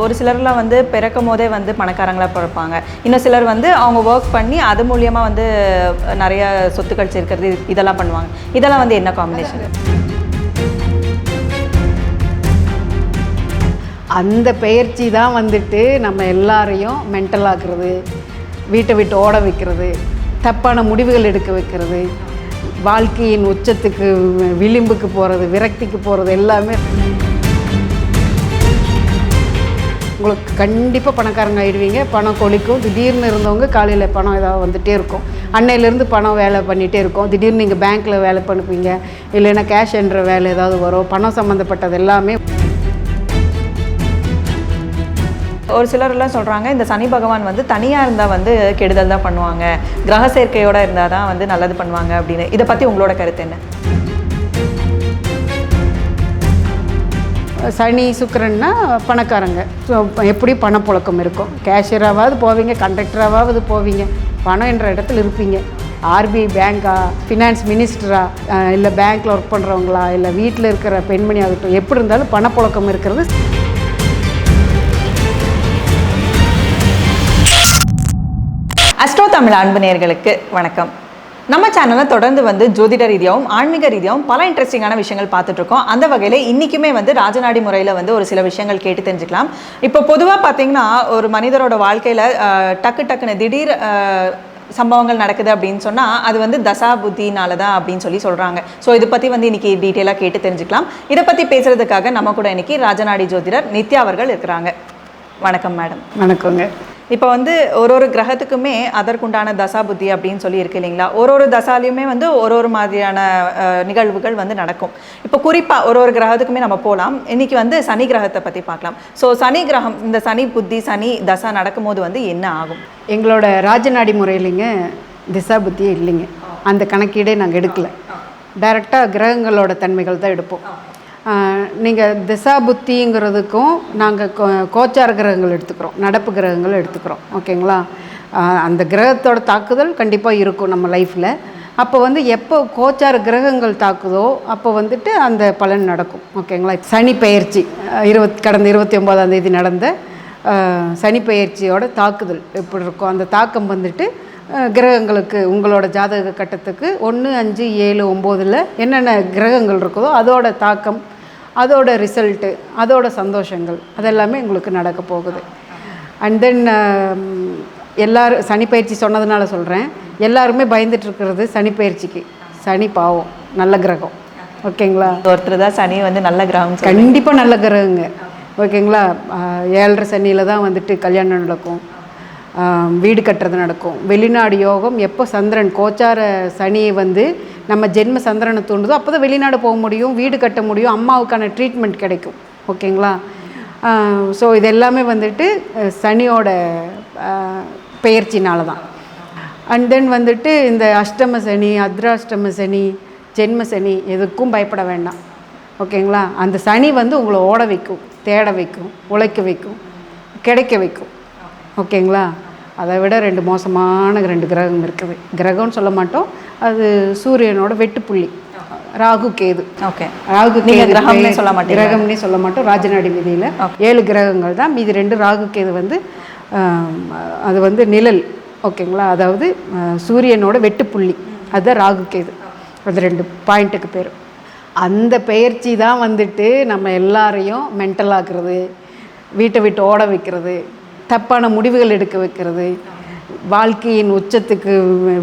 ஒரு சிலர்லாம் வந்து பிறக்கும் போதே வந்து பணக்காரங்களாக பிறப்பாங்க. இன்னும் சிலர் வந்து அவங்க ஒர்க் பண்ணி அது மூலியமாக வந்து நிறைய சொத்துக்கள் சேர்க்கறது இதெல்லாம் பண்ணுவாங்க. இதெல்லாம் வந்து என்ன காம்பினேஷன் அந்த பெயர்ச்சி தான் வந்துட்டு நம்ம எல்லாரையும் மென்டல் ஆக்குறது வீட்டை விட்டு ஓட வைக்கிறது தப்பான முடிவுகள் எடுக்க வைக்கிறது வாழ்க்கையின் உச்சத்துக்கு விளிம்புக்கு போகிறது விரக்திக்கு போகிறது எல்லாமே உங்களுக்கு கண்டிப்பாக பணக்காரங்க ஆயிடுவீங்க. பணம் கொளிக்கும் திடீர்னு இருந்தவங்க காலையில் பணம் ஏதாவது வந்துகிட்டே இருக்கும். அன்னையிலேருந்து பணம் வேலை பண்ணிகிட்டே இருக்கும். திடீர்னு நீங்கள் பேங்க்கில் வேலை பண்ணுவீங்க. இல்லைன்னா கேஷ் என்ற வேலை ஏதாவது வரும். பணம் சம்மந்தப்பட்டது எல்லாமே ஒரு சிலர்லாம் சொல்கிறாங்க இந்த சனி பகவான் வந்து தனியாக இருந்தால் வந்து கெடுதல் தான் பண்ணுவாங்க. கிரக சேர்க்கையோடு இருந்தால் தான் வந்து நல்லது பண்ணுவாங்க அப்படின்னு. இதை பற்றி உங்களோட கருத்து என்ன? சனி சுக்கரன்னா பணக்காரங்க. ஸோ எப்படி பணப்புழக்கம் இருக்கும்? கேஷியராகவாவது போவீங்க கண்டக்டராகவாவது போவீங்க பணம் என்ற இடத்துல இருப்பீங்க. ஆர்பிஐ பேங்க்கா ஃபினான்ஸ் மினிஸ்டரா இல்லை பேங்க்கில் ஒர்க் பண்ணுறவங்களா இல்லை வீட்டில் இருக்கிற பெண்மணி ஆகட்டும் எப்படி இருந்தாலும் பணப்புழக்கம் இருக்கிறது. அஸ்ட்ரோ தமிழ் அன்பு நேர்களுக்கு வணக்கம். நம்ம சேனலில் தொடர்ந்து வந்து ஜோதிட ரீதியாகவும் ஆன்மீக ரீதியாகவும் பல இன்ட்ரெஸ்டிங்கான விஷயங்கள் பார்த்துட்ருக்கோம் அந்த வகையில் இன்றைக்குமே வந்து ராஜநாடி முறையில் வந்து ஒரு சில விஷயங்கள் கேட்டு தெரிஞ்சுக்கலாம். இப்போ பொதுவாக பார்த்தீங்கன்னா ஒரு மனிதரோட வாழ்க்கையில் டக்கு டக்குன்னு திடீர் சம்பவங்கள் நடக்குது அப்படின்னு சொன்னால் அது வந்து தசா புத்தினால தான் அப்படின்னு சொல்லி சொல்கிறாங்க ஸோ இதை பற்றி வந்து இன்றைக்கி டீட்டெயிலாக கேட்டு தெரிஞ்சுக்கலாம். இதை பற்றி பேசுகிறதுக்காக நம்ம கூட இன்றைக்கி ராஜநாடி ஜோதிடர் நித்யா அவர்கள் இருக்கிறாங்க. வணக்கம் மேடம். வணக்கங்க. இப்போ வந்து ஒரு ஒரு கிரகத்துக்குமே அதற்குண்டான தசா புத்தி அப்படின்னு சொல்லி இருக்கு இல்லைங்களா? ஒரு ஒரு தசாலையுமே வந்து ஒரு ஒரு மாதிரியான நிகழ்வுகள் வந்து நடக்கும். இப்போ குறிப்பாக ஒரு ஒரு கிரகத்துக்குமே நம்ம போகலாம் இன்னைக்கு வந்து சனி கிரகத்தை பற்றி பார்க்கலாம். ஸோ சனி கிரகம் இந்த சனி புத்தி சனி தசா நடக்கும்போது வந்து என்ன ஆகும்? எங்களோட ராஜநாடி முறையிலைங்க திசா புத்தியே இல்லைங்க. அந்த கணக்கீடே நாங்கள் எடுக்கல. டைரெக்டாக கிரகங்களோட தன்மைகள் தான் எடுப்போம். நீங்கள் திசா புத்திங்கிறதுக்கும் நாங்கள் கோ கோச்சார கிரகங்கள் எடுத்துக்கிறோம். நடப்பு கிரகங்கள் எடுத்துக்கிறோம். ஓகேங்களா? அந்த கிரகத்தோட தாக்குதல் கண்டிப்பாக இருக்கும் நம்ம லைஃப்பில் அப்போ வந்து எப்போ கோச்சார கிரகங்கள் தாக்குதோ அப்போ வந்துட்டு அந்த பலன் நடக்கும். ஓகேங்களா? சனி பயிற்சி இருபத் கடந்த இருபத்தி ஒம்போதாம் தேதி நடந்த சனி பயிற்சியோட தாக்குதல் எப்படி இருக்கும்? அந்த தாக்கம் வந்துட்டு கிரகங்களுக்கு உங்களோட ஜாதக கட்டத்துக்கு ஒன்று அஞ்சு ஏழு ஒம்போதில் என்னென்ன கிரகங்கள் இருக்குதோ அதோட தாக்கம் அதோட ரிசல்ட்டு அதோட சந்தோஷங்கள் அதெல்லாமே உங்களுக்கு நடக்க போகுது. அண்ட் தென் எல்லாரும் சனி பயிற்சி சொன்னதுனால சொல்கிறேன் எல்லாருமே பயந்துட்டு இருக்கிறது சனி பாவம் நல்ல கிரகம். ஓகேங்களா? ஒருத்தர் தான் சனி வந்து நல்ல கிரகம் கண்டிப்பாக நல்ல கிரகங்க. ஓகேங்களா? ஏழரை சனியில் தான் வந்துட்டு கல்யாணம் நடக்கும். வீடு கட்டுறது நடக்கும். வெளிநாடு யோகம் எப்போ சந்திரன் கோச்சார சனியை வந்து நம்ம ஜென்ம சந்திரனை தூண்டுதோ அப்போ தான் வெளிநாடு போக முடியும் வீடு கட்ட முடியும் அம்மாவுக்கான ட்ரீட்மெண்ட் கிடைக்கும். ஓகேங்களா? ஸோ இது எல்லாமே வந்துட்டு சனியோட பெயர்ச்சினால தான் அண்ட் தென் வந்துட்டு இந்த அஷ்டம சனி அத்ராஷ்டம சனி ஜென்ம சனி எதுக்கும் பயப்பட வேண்டாம். ஓகேங்களா? அந்த சனி வந்து உங்களை ஓட வைக்கும் தேட வைக்கும் உழைக்க வைக்கும் கிடைக்க வைக்கும். ஓகேங்களா? அதை விட ரெண்டு மோசமான ரெண்டு கிரகம் இருக்குது. கிரகம்னு சொல்ல மாட்டோம். அது சூரியனோட வெட்டுப்புள்ளி ராகு கேது. ஓகே. ராகு கிரகம்னே சொல்ல மாட்டீங்க. கிரகம்னே சொல்ல மாட்டோம். ராஜநாடி விதியில் ஏழு கிரகங்கள் தான். மீதி ரெண்டு ராகு கேது வந்து அது வந்து நிழல். ஓகேங்களா? அதாவது சூரியனோட வெட்டுப்புள்ளி அதுதான் ராகு கேது. அது ரெண்டு பாயிண்ட்டுக்கு பேர். அந்த பெயர்ச்சி தான் வந்துட்டு நம்ம எல்லாரையும் மென்டல் ஆக்குறது வீட்டை விட்டு ஓட வைக்கிறது தப்பான முடிவுகள் எடுக்க வைக்கிறது. வாழ்க்கையின் உச்சத்துக்கு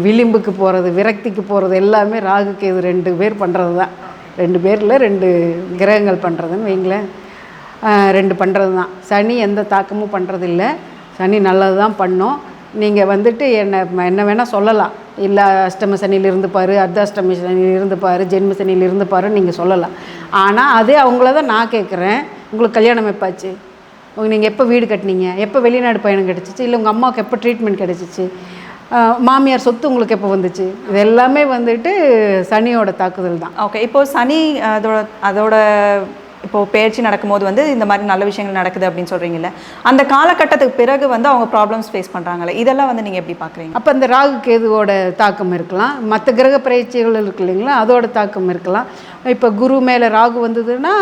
விளிம்புக்கு போகிறது விரக்திக்கு போகிறது எல்லாமே ராகு கேது ரெண்டு பேர் பண்ணுறது தான். ரெண்டு பேரில் ரெண்டு கிரகங்கள் பண்ணுறதுன்னு வைங்களேன். ரெண்டு பண்ணுறது தான். சனி எந்த தாக்கமும் பண்ணுறதில்ல சனி நல்லது தான் பண்ணோம். நீங்கள் வந்துட்டு என்ன என்ன வேணால் சொல்லலாம். இல்லை அஷ்டம சனியிலிருந்து பாரு அர்த்தாஷ்டமி சனியிலிருந்து பாரு ஜென்ம சனியிலிருந்து பாருன்னு நீங்கள் சொல்லலாம். ஆனால் அதே அவங்கள தான் நான் கேட்குறேன் உங்களுக்கு கல்யாணம் எப்பாச்சு உங்க நீங்கள் எப்போ வீடு கட்டினீங்க? எப்போ வெளிநாடு பயணம் கிடச்சிச்சு? இல்லை உங்கள் அம்மாவுக்கு எப்போ ட்ரீட்மெண்ட் கிடச்சிச்சு? மாமியார் சொத்து உங்களுக்கு எப்போ வந்துச்சு? இது எல்லாமே வந்துட்டு சனியோட தாக்குதல் தான். ஓகே இப்போ சனி அதோட அதோட இப்போ பயிற்சி நடக்கும்போது வந்து இந்த மாதிரி நல்ல விஷயங்கள் நடக்குது அப்படின்னு சொல்றீங்கல்ல அந்த காலகட்டத்துக்கு பிறகு வந்து அவங்க ப்ராப்ளம்ஸ் ஃபேஸ் பண்றாங்கல்ல இதெல்லாம் வந்து நீங்க எப்படி பாக்குறீங்க? அப்போ இந்த ராகு கேதுவோட தாக்கம் இருக்கலாம். மற்ற கிரக பயிற்சிகள் இருக்கு இல்லைங்களா அதோட தாக்கம் இருக்கலாம். இப்போ குரு மேலே ராகு வந்ததுன்னா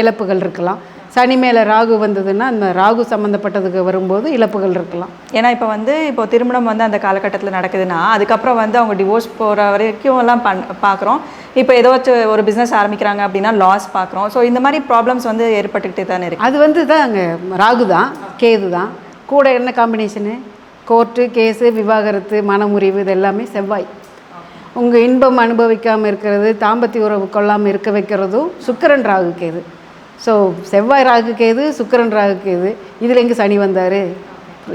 இழப்புகள் இருக்கலாம். சனி மேலே ராகு வந்ததுன்னா அந்த ராகு சம்மந்தப்பட்டதுக்கு வரும்போது இழப்புகள் இருக்கலாம். ஏன்னா இப்போ வந்து இப்போ திருமணம் வந்து அந்த காலகட்டத்தில் நடக்குதுன்னா அதுக்கப்புறம் வந்து அவங்க டிவோர்ஸ் போகிற வரைக்கும் எல்லாம் பண் பார்க்குறோம் இப்போ ஏதோ வச்சு ஒரு பிஸ்னஸ் ஆரம்பிக்கிறாங்க அப்படின்னா லாஸ் பார்க்குறோம் ஸோ இந்த மாதிரி ப்ராப்ளம்ஸ் வந்து ஏற்பட்டுக்கிட்டே தானே இருக்கு. அது வந்து தான் அங்கே ராகு தான் கேது தான். கூட என்ன காம்பினேஷனு கோர்ட்டு கேஸு விவாகரத்து மனமுறிவு இது எல்லாமே செவ்வாய். உங்கள் இன்பம் அனுபவிக்காமல் இருக்கிறது தாம்பத்திய உறவு கொள்ளாமல் இருக்க வைக்கிறதும் சுக்கிரன் ராகு கேது. ஸோ செவ்வாய் ராகு கேது சுக்கிரன் ராகு கேது இதில் எங்கே சனி வந்தார்?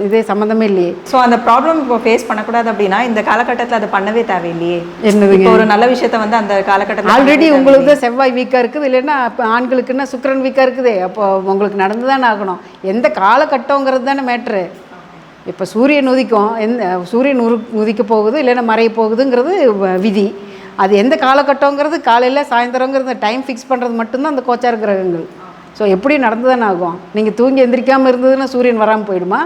இதே சம்மந்தமே இல்லையே. ஸோ அந்த ப்ராப்ளம் இப்போ ஃபேஸ் பண்ணக்கூடாது அப்படின்னா இந்த காலகட்டத்தில் அதை பண்ணவே தேவையில்லையே. இப்போ ஒரு நல்ல விஷயத்த வந்து அந்த காலகட்டத்தில் ஆல்ரெடி உங்களுக்கு தான் செவ்வாய் வீக்காக இருக்குது இல்லைன்னா அப்போ ஆண்களுக்குன்னா சுக்கிரன் வீக்காக இருக்குதே. அப்போ உங்களுக்கு நடந்து தானே ஆகணும். எந்த காலகட்டங்கிறது தானே மேட்ரு இப்போ சூரியன் உதிக்கும் எந்த சூரியன் உரு உதிக்க போகுது இல்லைன்னா மறைய போகுதுங்கிறது விதி. அது எந்த காலகட்டங்கிறது காலையில் சாயந்தரங்கிறது டைம் ஃபிக்ஸ் பண்ணுறது மட்டும்தான் அந்த கோச்சார கிரகங்கள். ஸோ எப்படி நடந்து தானே ஆகும்? நீங்கள் தூங்கி எந்திரிக்காமல் இருந்ததுன்னா சூரியன் வராமல் போயிடுமா?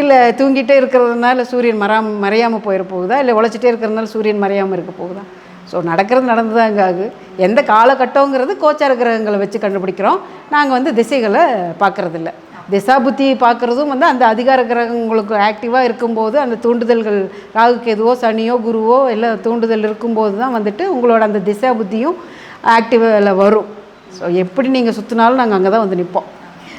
இல்லை தூங்கிட்டே இருக்கிறதுனால சூரியன் மறாம மறையாமல் போயிட போகுதா? இல்லை உழைச்சிட்டே இருக்கிறதுனால சூரியன் மறையாமல் இருக்க போகுதா? ஸோ நடக்கிறது நடந்து ஆகுது ஆகு. எந்த காலகட்டங்கிறது கோச்சார கிரகங்களை வச்சு கண்டுபிடிக்கிறோம். நாங்கள் வந்து திசைகளை பார்க்குறதில்ல. திசா புத்தி பார்க்குறதும் வந்து அந்த அதிகார கிரகங்களுக்கு ஆக்டிவாக இருக்கும்போது அந்த தூண்டுதல்கள் ராகுக்கு எதுவோ சனியோ குருவோ எல்லாம் தூண்டுதல் இருக்கும்போது தான் வந்துட்டு உங்களோட அந்த திசா புத்தியும் ஆக்டிவில் வரும். ஸோ எப்படி நீங்கள் சுற்றினாலும் நாங்கள் அங்கே தான் வந்து நிற்போம்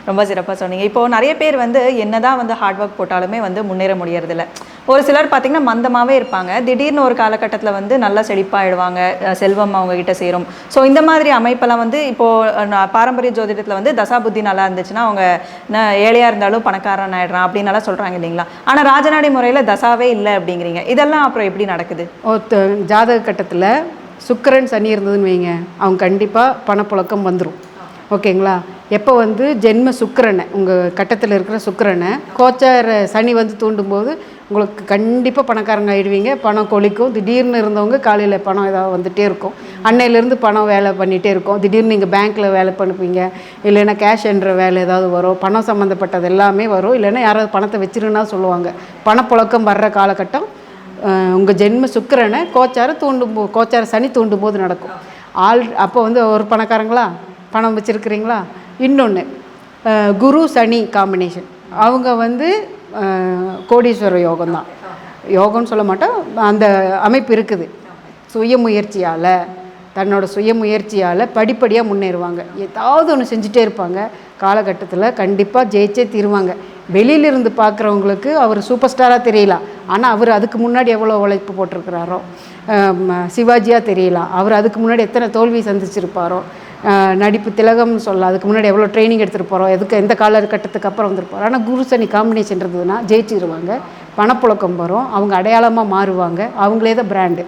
ரொம்ப சிறப்பாக சொன்னீங்க. இப்போது நிறைய பேர் வந்து என்னதான் வந்து ஹார்ட் ஒர்க் போட்டாலுமே வந்து முன்னேற முடியறதில்ல. ஒரு சிலர் பார்த்தீங்கன்னா மந்தமாகவே இருப்பாங்க. திடீர்னு ஒரு காலகட்டத்தில் வந்து நல்லா செழிப்பாயிடுவாங்க. செல்வம் அவங்கக்கிட்ட சேரும். ஸோ இந்த மாதிரி அமைப்பெல்லாம் வந்து இப்போது நான் பாரம்பரிய ஜோதிடத்தில் வந்து தசா புத்தி நல்லா இருந்துச்சுன்னா அவங்க ந- ஏழையாக இருந்தாலும் பணக்காரன் ஆயிடுறான் அப்படின்னு எல்லாம் இல்லைங்களா? ஆனால் ராஜநாடி முறையில் தசாவே இல்லை அப்படிங்கிறீங்க. இதெல்லாம் அப்புறம் எப்படி நடக்குது? ஜாதக கட்டத்தில் சுக்கிரன் சனி இருந்ததுன்னு வைங்க. அவங்க கண்டிப்பாக பணப்புழக்கம் வந்துடும் ஓகேங்களா? எப்போ வந்து ஜென்ம சுக்கரனை உங்கள் கட்டத்தில் இருக்கிற சுக்கரனை கோச்சார சனி வந்து தூண்டும்போது உங்களுக்கு கண்டிப்பாக பணக்காரங்க ஆகிடுவீங்க பணம் கொளிக்கும். திடீர்னு இருந்தவங்க காலையில் பணம் ஏதாவது வந்துகிட்டே இருக்கும். அன்னையிலேருந்து பணம் வேலை பண்ணிகிட்டே இருக்கும். திடீர்னு நீங்கள் பேங்க்கில் வேலை பண்ணுவீங்க. இல்லைன்னா கேஷ் என்ற வேலை ஏதாவது வரும். பணம் சம்மந்தப்பட்டது எல்லாமே வரும். இல்லைன்னா யாராவது பணத்தை வச்சிருன்னா சொல்லுவாங்க. பணப்புழக்கம் வர்ற காலகட்டம் உங்கள் ஜென்ம சுக்கரனை கோச்சார தூண்டும் போ கோச்சார சனி தூண்டும் போது நடக்கும். ஆல் அப்போ வந்து ஒரு பணக்காரங்களா? பணம் வச்சுருக்கிறீங்களா? இன்னொன்று குரு சனி காம்பினேஷன் அவங்க வந்து கோடீஸ்வர யோகம் தான் யோகம்னு சொல்ல மாட்டோம் அந்த அமைப்பு இருக்குது. சுய முயற்சியால் தன்னோட சுய முயற்சியால் படிப்படியாக முன்னேறுவாங்க. ஏதாவது ஒன்று செஞ்சுட்டே இருப்பாங்க. காலகட்டத்தில் கண்டிப்பாக ஜெயிச்சே தீருவாங்க. வெளியிலிருந்து பார்க்குறவங்களுக்கு அவர் சூப்பர் ஸ்டாராக தெரியலாம் ஆனால் அவர் அதுக்கு முன்னாடி எவ்வளோ உழைப்பு போட்டிருக்கிறாரோ சிவாஜியாக தெரியலாம் அவர் அதுக்கு முன்னாடி எத்தனை தோல்வி சந்திச்சிருப்பாரோ? நடிப்பு திலகம்னு சொல்லலாம் அதுக்கு முன்னாடி எவ்வளோ ட்ரைனிங் எடுத்துகிட்டு போகிறோம் எதுக்கு எந்த காலகட்டத்துக்கு அப்புறம் வந்திருப்பாரோ ஆனால் குரு சனி காம்பினேஷன் இருந்ததுன்னா ஜெயிச்சிருவாங்க. பணப்புழக்கம் வரும் அவங்க அடையாளமாக மாறுவாங்க. அவங்களே தான் பிராண்டு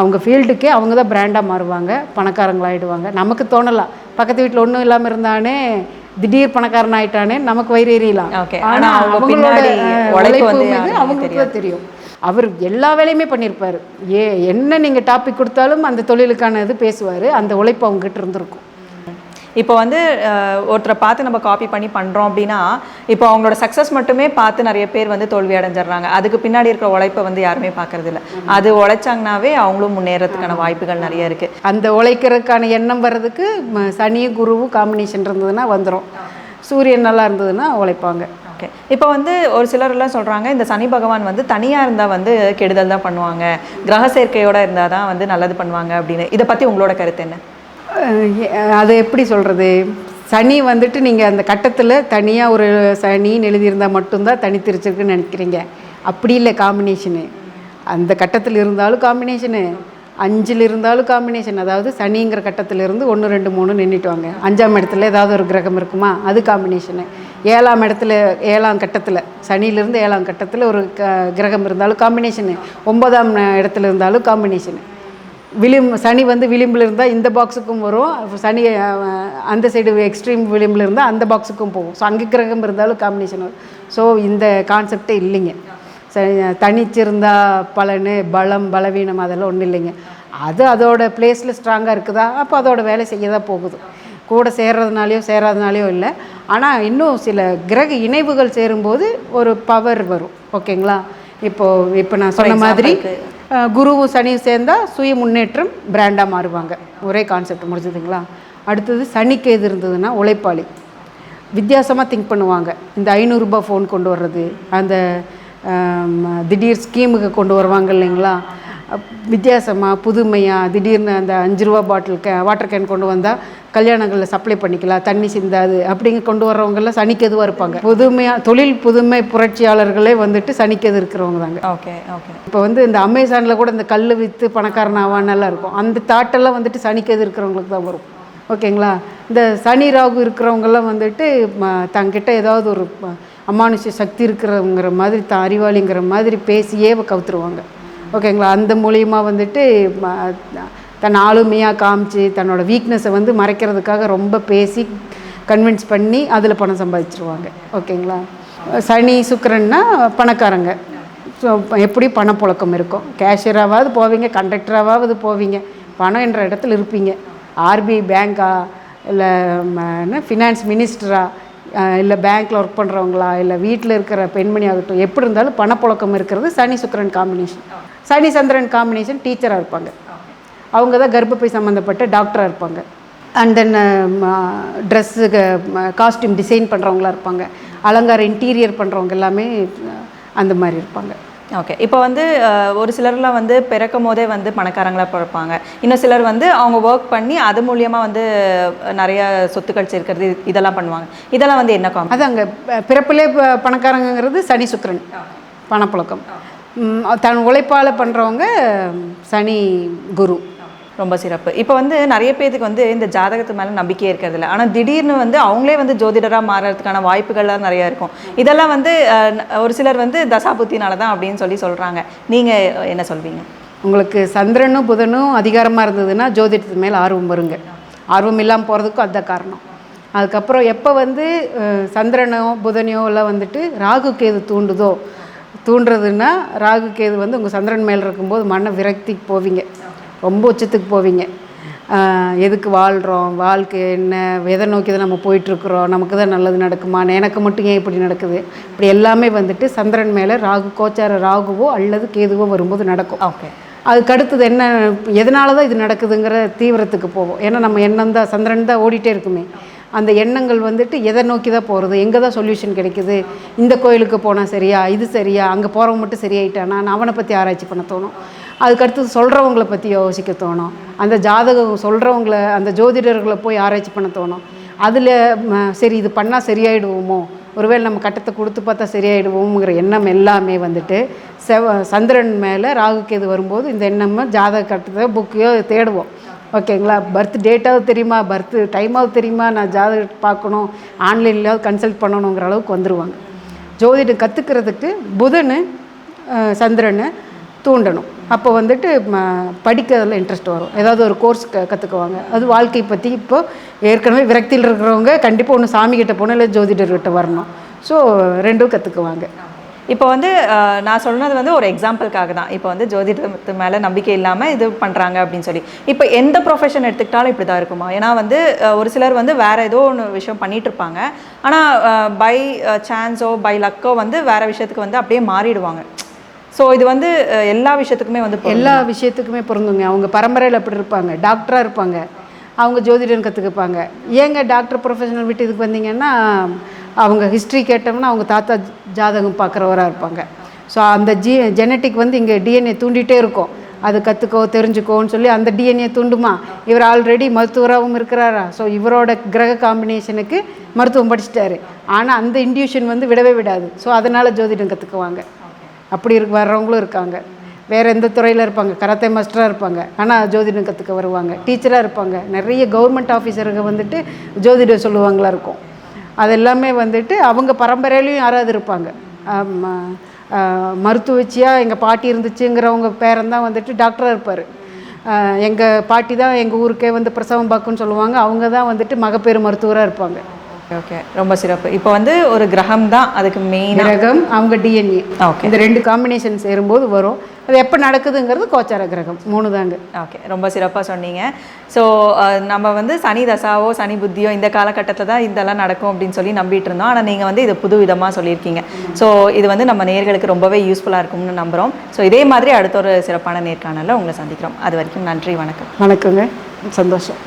அவங்க ஃபீல்டுக்கே அவங்க தான் பிராண்டாக மாறுவாங்க. பணக்காரங்களாயிடுவாங்க. நமக்கு தோணலாம். பக்கத்து வீட்டில் ஒன்றும் இல்லாமல் இருந்தானே திடீர் பணக்காரன் ஆயிட்டானே நமக்கு வயிறு. ஆனா ஆனால் அவங்க அவங்களோட உழைப்பு அவங்களுக்கு தெரியும். அவர் எல்லா வேலையுமே பண்ணியிருப்பார். ஏ என்ன நீங்கள் டாபிக் கொடுத்தாலும் அந்த தொழிலுக்கான இது பேசுவார். அந்த உழைப்பு அவங்ககிட்ட இருந்திருக்கும். இப்போ வந்து ஒருத்தரை பார்த்து நம்ம காப்பி பண்ணி பண்ணுறோம் அப்படின்னா இப்போ அவங்களோட சக்ஸஸ் மட்டுமே பார்த்து நிறைய பேர் வந்து தோல்வி அடைஞ்சிடுறாங்க. அதுக்கு பின்னாடி இருக்கிற உழைப்பை வந்து யாருமே பார்க்கறது இல்ல. அது உழைச்சாங்கனாவே அவங்களும் முன்னேறதுக்கான வாய்ப்புகள் நிறைய இருக்கு. அந்த உழைக்கிறதுக்கான எண்ணம் வர்றதுக்கு சனியும் குருவும் காம்பினேஷன் இருந்ததுன்னா வந்துடும் சூரியன் நல்லா இருந்ததுன்னா உழைப்பாங்க. ஓகே. இப்போ வந்து ஒரு சிலர் எல்லாம் சொல்றாங்க இந்த சனி பகவான் வந்து தனியா இருந்தா வந்து கெடுதல் தான் பண்ணுவாங்க. கிரக சேர்க்கையோட இருந்தா தான் வந்து நல்லது பண்ணுவாங்க அப்படின்னு. இதை பத்தி உங்களோட கருத்து என்ன? அது எப்படி சொல்கிறது சனி வந்துட்டு நீங்கள் அந்த கட்டத்தில் தனியாக ஒரு சனின்னு எழுதியிருந்தால் மட்டும்தான் தனித்திருச்சிருக்குன்னு நினைக்கிறீங்க. அப்படி இல்லை காம்பினேஷனு அந்த கட்டத்தில் இருந்தாலும் காம்பினேஷனு அஞ்சில் இருந்தாலும் காம்பினேஷன் அதாவது சனிங்கிற கட்டத்தில் இருந்து ஒன்று ரெண்டு மூணு நின்றுட்டு வாங்க. அஞ்சாம் இடத்துல ஏதாவது ஒரு கிரகம் இருக்குமா? அது காம்பினேஷனு ஏழாம் இடத்துல ஏழாம் கட்டத்தில் சனியிலிருந்து ஏழாம் கட்டத்தில் ஒரு க கிரகம் இருந்தாலும் காம்பினேஷனு ஒன்பதாம் இடத்துல இருந்தாலும் காம்பினேஷனு விளிம்பு சனி வந்து விளிம்பில் இருந்தால் இந்த பாக்ஸுக்கும் வரும். சனி அந்த சைடு எக்ஸ்ட்ரீம் விளிம்பில் இருந்தால் அந்த பாக்ஸுக்கும் போகும். ஸோ அங்கே கிரகம் இருந்தாலும் காம்பினேஷன் வரும். ஸோ இந்த கான்செப்டே இல்லைங்க. ச தனிச்சிருந்தா பலனு பலம் பலவீனம் அதெல்லாம் ஒன்றும் இல்லைங்க. அது அதோட பிளேஸில் ஸ்ட்ராங்காக இருக்குதா? அப்போ அதோட வேலை செய்ய தான் போகுது. கூட சேர்றதுனாலையோ சேராதனாலையோ இல்லை. ஆனால் இன்னும் சில கிரக இணைவுகள் சேரும்போது ஒரு பவர் வரும். ஓகேங்களா? இப்போது இப்போ நான் சொன்ன மாதிரி குருவும் சனியும் சேர்ந்தா சுய முன்னேற்றம் பிராண்டாக மாறுவாங்க. ஒரே கான்செப்ட் முடிஞ்சதுங்களா? அடுத்தது சனிக்கேது இருந்ததுன்னா உழைப்பாளி. வித்தியாசமாக திங்க் பண்ணுவாங்க. இந்த ஐநூறுரூபா ஃபோன் கொண்டு வர்றது அந்த திடீர் ஸ்கீமுக்கு கொண்டு வருவாங்க இல்லைங்களா? வித்தியாசமாக புதுமையாக திடீர்னு அந்த அஞ்சு ரூபா பாட்டில் கே வாட்டர் கேன் கொண்டு வந்தால் கல்யாணங்களில் சப்ளை பண்ணிக்கலாம் தண்ணி சிந்தாது அப்படிங்க கொண்டு வர்றவங்கெல்லாம் சனிக்கெதுவாக இருப்பாங்க. புதுமையாக தொழில் புதுமை புரட்சியாளர்களே வந்துட்டு சனிக்கெது இருக்கிறவங்க தாங்க. Okay okay. இப்போ வந்து இந்த அமேசானில் கூட இந்த கல் விற்று பணக்காரன் ஆவானெல்லாம் இருக்கும். அந்த தாட்டெல்லாம் வந்துட்டு சனிக்கெது இருக்கிறவங்களுக்கு தான் வரும். ஓகேங்களா? இந்த சனி ராகு இருக்கிறவங்கெல்லாம் வந்துட்டு தங்கிட்ட ஏதாவது ஒரு அமானுஷ சக்தி இருக்கிறவங்கிற மாதிரி தான் அறிவாளிங்கிற மாதிரி பேசியே கவுத்துருவாங்க. ஓகேங்களா? அந்த மூலியமாக வந்துட்டு தன் ஆளுமையாக காமிச்சு தன்னோட வீக்னஸை வந்து மறைக்கிறதுக்காக ரொம்ப பேசி கன்வின்ஸ் பண்ணி அதில் பணம் சம்பாதிச்சிருவாங்க. ஓகேங்களா? சனி சுக்கரன்னா பணக்காரங்க. ஸோ எப்படி பணப்புழக்கம் இருக்கும் கேஷியராகவாவது போவீங்க கண்டக்டராகவாவது போவீங்க. பணம் என்ற இடத்துல இருப்பீங்க. ஆர்பிஐ பேங்க்கா இல்லை என்ன ஃபினான்ஸ் மினிஸ்டரா இல்லை பேங்க்கில் ஒர்க் பண்ணுறவங்களா இல்லை வீட்டில் இருக்கிற பெண்மணி ஆகட்டும் எப்படி இருந்தாலும் பணப்புழக்கம் இருக்கிறது சனி சுக்கரன் காம்பினேஷன் சனி சந்திரன் காம்பினேஷன் டீச்சராக இருப்பாங்க. அவங்க தான் கர்ப்பப்பை சம்மந்தப்பட்ட டாக்டராக இருப்பாங்க. And then dress costume design பண்ணுறவங்களா இருப்பாங்க. அலங்கார இன்டீரியர் பண்ணுறவங்க எல்லாமே அந்த மாதிரி இருப்பாங்க. ஓகே இப்போ வந்து ஒரு சிலர்லாம் வந்து பிறக்கும் போதே வந்து பணக்காரங்களா பிறப்பாங்க. இன்னும் சிலர் வந்து அவங்க ஒர்க் பண்ணி அது மூலியமா வந்து நிறைய சொத்துக்கள் சேர்க்கறது இது- இதெல்லாம் பண்ணுவாங்க. இதெல்லாம் வந்து என்ன காம் அதாங்க ப- பிறப்பிலே பணக்காரங்கிறது சனி சுக்கிரன் பணப்புழக்கம். தன் உழைப்பால் பண்ணுறவங்க சனி குரு. ரொம்ப சிறப்பு. இப்போ வந்து நிறைய பேருக்கு வந்து இந்த ஜாதகத்து மேலே நம்பிக்கையே இருக்கிறதில்ல. ஆனால் திடீர்னு வந்து அவங்களே வந்து ஜோதிடராக மாறுறதுக்கான வாய்ப்புகள்லாம் நிறையா இருக்கும். இதெல்லாம் வந்து ஒரு சிலர் வந்து தசாபுத்தினால தான் அப்படின்னு சொல்லி சொல்கிறாங்க நீங்கள் என்ன சொல்வீங்க? உங்களுக்கு சந்திரனும் புதனும் அதிகாரமாக இருந்ததுன்னா ஜோதிடத்து மேலே ஆர்வம் வருங்க. ஆர்வம் இல்லாமல் போகிறதுக்கும் அதுதான் காரணம். அதுக்கப்புறம் எப்போ வந்து சந்திரனோ புதனையோ எல்லாம் வந்துட்டு ராகு கேது தூண்டுதோ தூண்டுறதுன்னா ராகு கேது வந்து உங்கள் சந்திரன் மேலே இருக்கும்போது மன விரக்திக்கு போவீங்க. ரொம்ப உச்சத்துக்கு போவீங்க. எதுக்கு வாழ்கிறோம் வாழ்க்கை என்ன? எதை நோக்கி தான் நம்ம போயிட்டுருக்குறோம்? நமக்கு தான் நல்லது நடக்குமா எனக்கு மட்டும் ஏன் இப்படி நடக்குது? இப்படி எல்லாமே வந்துட்டு சந்திரன் மேலே ராகு கோச்சார ராகுவோ அல்லது கேதுவோ வரும்போது நடக்கும். ஓகே. அதுக்கு அடுத்தது என்ன? எதனால தான் இது நடக்குதுங்கிற தீவிரத்துக்கு போவோம். ஏன்னா நம்ம எண்ணம் தான் சந்திரன் தான் ஓடிட்டே இருக்குமே. அந்த எண்ணங்கள் வந்துட்டு எதை நோக்கி தான் போகிறது எங்கே தான் சொல்யூஷன் கிடைக்குது? இந்த கோயிலுக்கு போனால் சரியா? இது சரியா? அங்கே போகிறவங்க மட்டும் சரியாயிட்டானா? நான் அவனை பற்றி ஆராய்ச்சி பண்ண தோணும். அதுக்கு அடுத்தது சொல்கிறவங்கள பற்றி யோசிக்க தோணும். அந்த ஜாதகம் சொல்கிறவங்கள அந்த ஜோதிடர்களை போய் ஆராய்ச்சி பண்ண தோணும். அதில் சரி இது பண்ணால் சரியாயிடுவோமோ? ஒருவேளை நம்ம கட்டத்தை கொடுத்து பார்த்தா சரியாயிடுவோங்கிற எண்ணம் எல்லாமே வந்துட்டு செவ சந்திரன் மேலே ராகு கேது வரும்போது இந்த எண்ணம் ஜாதக கட்டத்தை புக்கையோ தேடுவோம். ஓகேங்களா? பர்த் டேட்டாவது தெரியுமா? பர்த் டைமாவது தெரியுமா? நான் ஜாதக பார்க்கணும். ஆன்லைனில் கன்சல்ட் பண்ணணுங்கிற அளவுக்கு வந்துடுவாங்க ஜோதிடம் கற்றுக்கிறதுக்கு புதன் சந்திரன் சந்திரனை தூண்டணும். அப்போ வந்துட்டு ம, படிக்கிறதுல இன்ட்ரெஸ்ட் வரும். ஏதாவது ஒரு கோர்ஸ் க கற்றுக்குவாங்க அது வாழ்க்கை பற்றி இப்போது ஏற்கனவே விரக்தியில் இருக்கிறவங்க கண்டிப்பாக ஒன்று சாமிக்கிட்ட போகணும் இல்லை ஜோதிடர்கிட்ட வரணும். ஸோ ரெண்டும் கற்றுக்குவாங்க இப்போ வந்து நான் சொன்னது வந்து ஒரு எக்ஸாம்பிளுக்காக தான். இப்போ வந்து ஜோதிடத்து மேலே நம்பிக்கை இல்லாமல் இது பண்ணுறாங்க அப்படின்னு சொல்லி. இப்போ எந்த ப்ரொஃபஷன் எடுத்துக்கிட்டாலும் இப்படி தான் இருக்குமா? ஏன்னா வந்து ஒரு சிலர் வந்து வேற ஏதோ ஒன்று விஷயம் பண்ணிட்டு இருப்பாங்க. ஆனால் பை சான்ஸோ பை லக்கோ வந்து வேற விஷயத்துக்கு வந்து அப்படியே மாறிடுவாங்க. ஸோ இது வந்து எல்லா விஷயத்துக்குமே வந்து எல்லா விஷயத்துக்குமே பொருந்துங்க. அவங்க பரம்பரையில் அப்படி இருப்பாங்க. டாக்டராக இருப்பாங்க. அவங்க ஜோதிடம் கற்றுக்குப்பாங்க ஏங்க டாக்டர் ப்ரொஃபஷனல் விட்டு இதுக்கு வந்தீங்கன்னா அவங்க ஹிஸ்ட்ரி கேட்டோம்னா அவங்க தாத்தா ஜாதகம் பார்க்குறவராக இருப்பாங்க. ஸோ அந்த ஜி ஜெனட்டிக் வந்து இங்கே டிஎன்ஏ தூண்டிகிட்டே இருக்கும். அது கற்றுக்கோ தெரிஞ்சுக்கோன்னு சொல்லி அந்த டிஎன்ஏ தூண்டுமா? இவர் ஆல்ரெடி மருத்துவராகவும் இருக்கிறாரா? ஸோ இவரோட கிரக காம்பினேஷனுக்கு மருத்துவம் படிச்சிட்டாரு. ஆனால் அந்த இன்டியூஷன் வந்து விடவே விடாது. ஸோ அதனால் ஜோதிடம் கற்றுக்குவாங்க அப்படி இருக்க வர்றவங்களும் இருக்காங்க. வேறு எந்த துறையில் இருப்பாங்க? கராத்தே மாஸ்டராக இருப்பாங்க. ஆனால் ஜோதிடம் கற்றுக்க வருவாங்க. டீச்சராக இருப்பாங்க. நிறைய கவர்மெண்ட் ஆஃபீஸருங்க வந்துட்டு ஜோதிடம் சொல்லுவாங்களா இருக்கும். அது எல்லாமே வந்துட்டு அவங்க பரம்பரையிலையும் யாராவது இருப்பாங்க. மருத்துவச்சியாக எங்கள் பாட்டி இருந்துச்சுங்கிறவங்க பேரன் தான் வந்துட்டு டாக்டராக இருப்பார். எங்கள் பாட்டி தான் எங்கள் ஊருக்கே வந்து பிரசவம் பார்க்குன்னு சொல்லுவாங்க. அவங்க தான் வந்துட்டு மகப்பேறு மருத்துவராக இருப்பாங்க. ஓகே ரொம்ப சிறப்பு. இப்போ வந்து ஒரு கிரகம் தான் அதுக்கு மெயினாக கிரகம் அவங்க டிஎன்ஏ ஓகே இந்த ரெண்டு காம்பினேஷன் சேரும்போது வரும். அது எப்போ நடக்குதுங்கிறது கோச்சார கிரகம். மூணு தாங்க. ஓகே ரொம்ப சிறப்பாக சொன்னீங்க. ஸோ நம்ம வந்து சனி தசாவோ சனி புத்தியோ இந்த காலகட்டத்தில் தான் இதெல்லாம் நடக்கும் அப்படின்னு சொல்லி நம்பிட்டு இருந்தோம். ஆனால் நீங்கள் வந்து இது புது விதமாக சொல்லியிருக்கீங்க. ஸோ இது வந்து நம்ம நேர்களுக்கு ரொம்பவே யூஸ்ஃபுல்லாக இருக்கும்னு நம்புகிறோம் ஸோ இதே மாதிரி அடுத்த ஒரு சிறப்பான நேர்காணலில் உங்களை சந்திக்கிறோம். அது வரைக்கும் நன்றி வணக்கம். வணக்கங்க. சந்தோஷம்.